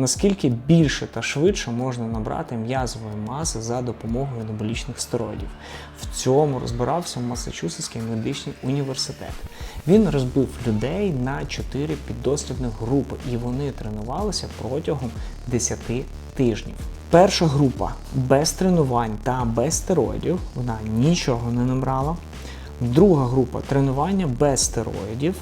наскільки більше та швидше можна набрати м'язової маси за допомогою анаболічних стероїдів. В цьому розбирався Масачусетський медичний університет. Він розбив людей на чотири піддослідних групи, і вони тренувалися протягом 10 тижнів. Перша група без тренувань та без стероїдів, вона нічого не набрала. Друга група тренування без стероїдів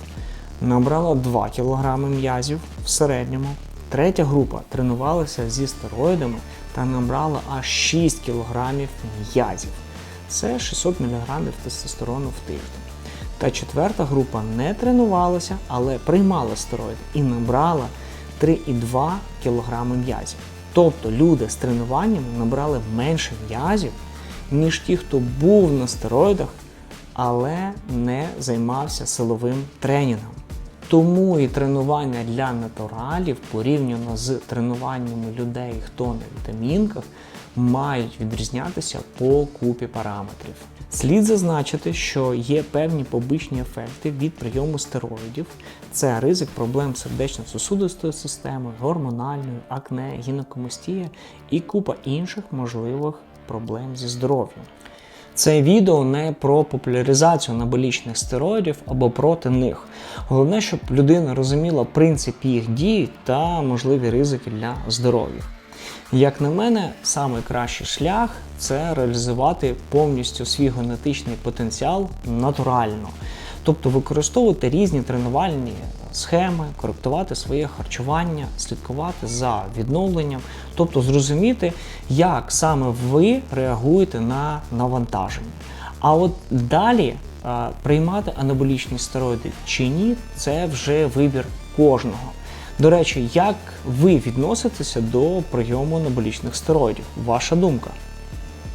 набрала 2 кг м'язів в середньому. Третя група тренувалася зі стероїдами та набрала аж 6 кг м'язів. Це 600 мг тестостерону в тиждень. Та четверта група не тренувалася, але приймала стероїди і набрала 3,2 кг м'язів. Тобто люди з тренуваннями набрали менше м'язів, ніж ті, хто був на стероїдах, але не займався силовим тренінгом. Тому і тренування для натуралів порівняно з тренуваннями людей, хто на вітамінках, мають відрізнятися по купі параметрів. Слід зазначити, що є певні побічні ефекти від прийому стероїдів. Це ризик проблем сердечно-сосудистої системи, гормональної, акне, гінекомастія і купа інших можливих проблем зі здоров'ям. Це відео не про популяризацію анаболічних стероїдів або проти них. Головне, щоб людина розуміла принцип їх дій та можливі ризики для здоров'я. Як на мене, найкращий шлях це реалізувати повністю свій генетичний потенціал натурально, тобто використовувати різні тренувальні схеми, коректувати своє харчування, слідкувати за відновленням, тобто зрозуміти, як саме ви реагуєте на навантаження. А от далі а, приймати анаболічні стероїди чи ні, це вже вибір кожного. До речі, як ви відноситеся до прийому анаболічних стероїдів? Ваша думка?